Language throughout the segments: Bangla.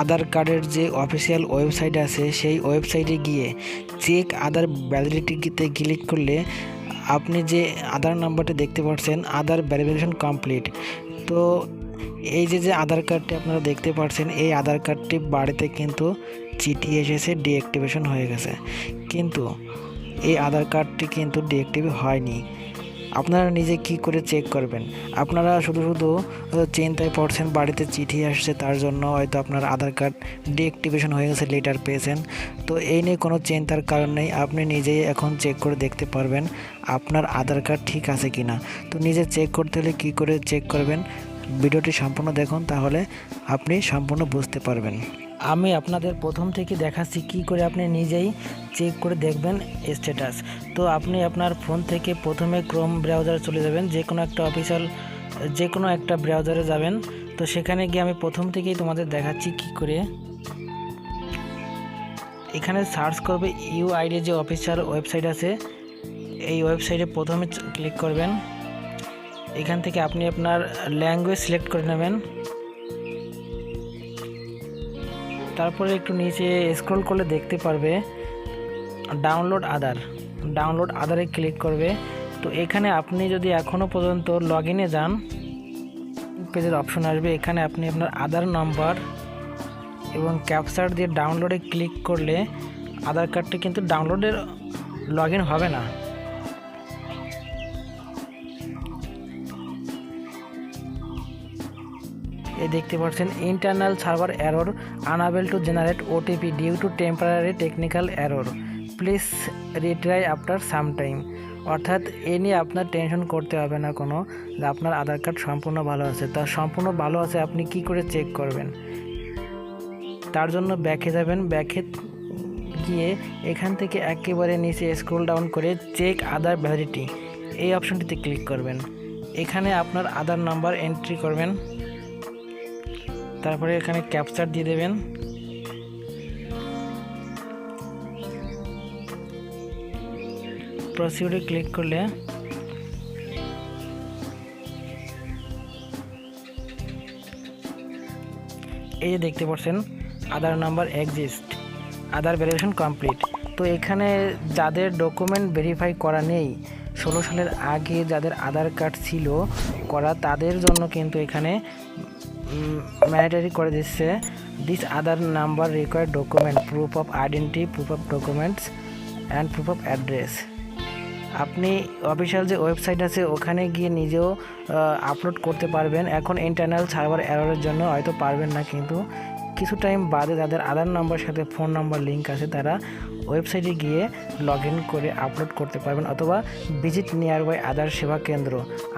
আধার কার্ডের যে অফিসিয়াল ওয়েবসাইট আছে, সেই ওয়েবসাইটে গিয়ে চেক আধার ভ্যালিডিটিতে ক্লিক করলে আপনি যে আধার নাম্বারটা দেখতে পাচ্ছেন, আধার ভ্যারিফিকেশন কমপ্লিট। তো এই যে যে আধার কার্ডটি আপনারা দেখতে পাচ্ছেন, এই আধার কার্ডটি বাড়িতে কিন্তু চিঠি এসেছে, ডিঅ্যাক্টিভেশন হয়ে গেছে। কিন্তু এই আধার কার্ডটি কিন্তু ডিঅ্যাক্টিভ হয়নি। আপনারা নিজে কি করে চেক করবেন? আপনারা শুধু শুধু চিন্তায় পড়ছেন, বাড়িতে চিঠি আসছে, তার জন্য হয়তো আপনার আধার কার্ড ডিঅ্যাক্টিভেশন হয়ে গেছে লেটার পেয়েছেন। তো এই নিয়ে কোনো চিন্তার কারণ নেই, আপনি নিজেই এখন চেক করে দেখতে পারবেন আপনার আধার কার্ড ঠিক আছে কি না তো নিজে চেক করতে হলে কী করে চেক করবেন? ভিডিওটি সম্পূর্ণ দেখুন, তাহলে আপনি সম্পূর্ণ বুঝতে পারবেন। আমি আপনাদের প্রথম থেকে দেখাচ্ছি কি করে আপনি নিজেই চেক করে দেখবেন স্ট্যাটাস তো আপনি আপনার ফোন থেকে প্রথমে ক্রোম ব্রাউজারে চলে যাবেন, যে কোনো একটা অফিসিয়াল যে কোনো একটা ব্রাউজারে যাবেন। তো সেখানে গিয়ে আমি প্রথম থেকেই তোমাদের দেখাচ্ছি কি করে। এখানে সার্চ করবে ইউআইডি যে অফিসিয়াল ওয়েবসাইট আছে, এই ওয়েবসাইটে প্রথমে ক্লিক করবেন। এখান থেকে আপনি আপনার ল্যাঙ্গুয়েজ সিলেক্ট করে নেবেন। তারপরে একটু নিচে স্ক্রল করলে দেখতে পারবে। ডাউনলোড আধার ডাউনলোড আধারে ক্লিক করবে। তো এখানে আপনি যদি এখনও পর্যন্ত লগ যান, পেজের অপশন আসবে। এখানে আপনি আপনার আধার নাম্বার এবং ক্যাপচার দিয়ে ডাউনলোডে ক্লিক করলে আধার কার্ডটি কিন্তু ডাউনলোডের লগ হবে না। এই দেখতে পাচ্ছেন internal server error unable to generate OTP due to temporary technical error please retry after some time অর্থাৎ, এ নিয়ে আপনার টেনশন করতে হবে না কোনো, যে আপনার আধার কার্ড সম্পূর্ণ ভালো আছে। তা সম্পূর্ণ ভালো আছে, আপনি কি করে চেক করবেন? তার জন্য ব্যাকে যাবেন। ব্যাকে গিয়ে এখান থেকে একেবারে নিচে স্ক্রল ডাউন করে চেক আধার ভ্যালিডিটি এই অপশনটিতে ক্লিক করবেন। এখানে আপনার আধার নাম্বার এন্ট্রি করবেন। তারপরে এখানে ক্যাপচার দিয়ে দেবেন। প্রসিডিউরে ক্লিক করলে এই যে দেখতে পাচ্ছেন Aadhaar number exist Aadhaar verification complete তো এখানে যাদের ডকুমেন্ট ভেরিফাই করা নেই, ষোলো সালের আগে যাদের আধার কার্ড ছিল করা তাদের জন্য কিন্তু এখানে ম্যান্ডেটারি করে দিচ্ছে। This Aadhaar number required document proof of identity proof of documents and proof of address আপনি অফিসিয়াল যে ওয়েবসাইট আছে, ওখানে গিয়ে নিজেও আপলোড করতে পারবেন। এখন ইন্টারনাল সার্ভার এররের জন্য হয়তো পারবেন না, কিন্তু কিছু টাইম বাদে যাদের আধার নম্বরের সাথে ফোন নাম্বার লিঙ্ক আছে, তারা ওয়েবসাইটে গিয়ে লগ ইন করে আপলোড করতে পারবেন। অথবা ভিজিট নিয়ার বাই আধার সেবা কেন্দ্র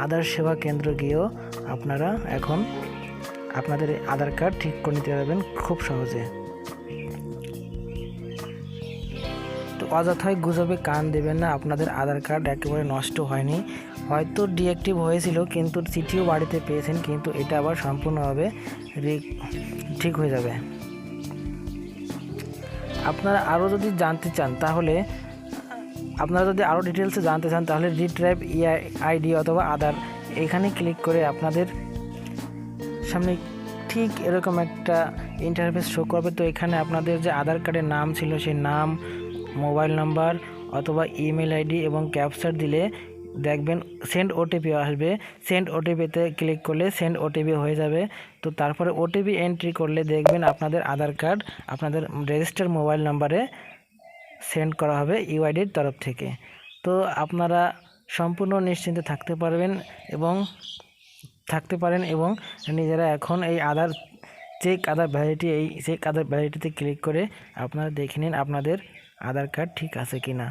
আধার সেবা কেন্দ্র গিয়েও আপনারা এখন আপনাদের আধার কার্ড ঠিক করে নিতে পারবেন খুব সহজে। তো অযথায় গুজবে কান দেবেন না, আপনাদের আধার কার্ড একেবারে নষ্ট হয়নি। হয়তো ডিঅ্যাক্টিভ হয়েছিল, কিন্তু চিঠিও বাড়িতে পেয়েছেন, কিন্তু এটা আবার সম্পূর্ণভাবে ঠিক হয়ে যাবে। আপনারা আরও যদি জানতে চান, তাহলে আপনারা যদি আরও ডিটেলসে জানতে চান, তাহলে রিট্রাইভ আইডি অথবা আধার এখানে ক্লিক করে আপনাদের সামনে ঠিক এরকম একটা ইন্টারফেস শো করবে। তো এখানে আপনাদের যে আধার কার্ডের নাম ছিল সেই নাম মোবাইল নাম্বার অথবা ইমেল আইডি এবং ক্যাপচার দিলে দেখবেন সেন্ড ওটিপি আসবে। সেন্ড ওটিপিতে ক্লিক করলে সেন্ড ওটিপি হয়ে যাবে। তো তারপরে ওটিপি এন্ট্রি করলে দেখবেন আপনাদের আধার কার্ড আপনাদের রেজিস্টার মোবাইল নাম্বারে সেন্ড করা হবে ইউআইডির তরফ থেকে। তো আপনারা সম্পূর্ণ নিশ্চিন্তে থাকতে পারবেন এবং থাকতে পারেন এবং নিজেরা এখন এই আধার চেক, আধার ভ্যালিডিটি এই চেক, আধার ভ্যালিডিটিতে ক্লিক করে আপনারা দেখে নিন আপনাদের আধার কার্ড ঠিক আছে কি না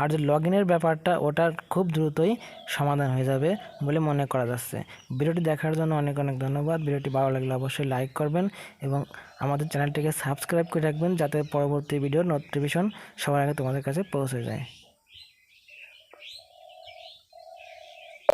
আর যে লগ ইনের ব্যাপারটা ওটা খুব দ্রুতই সমাধান হয়ে যাবে বলে মনে করা যাচ্ছে। ভিডিওটি দেখার জন্য অনেক অনেক ধন্যবাদ। ভিডিওটি ভালো লাগলে অবশ্যই লাইক করবেন এবং আমাদের চ্যানেলটিকে সাবস্ক্রাইব করে রাখবেন যাতে পরবর্তী ভিডিওর নোটিফিকেশন সবার আগে তোমাদের কাছে পৌঁছে যায়।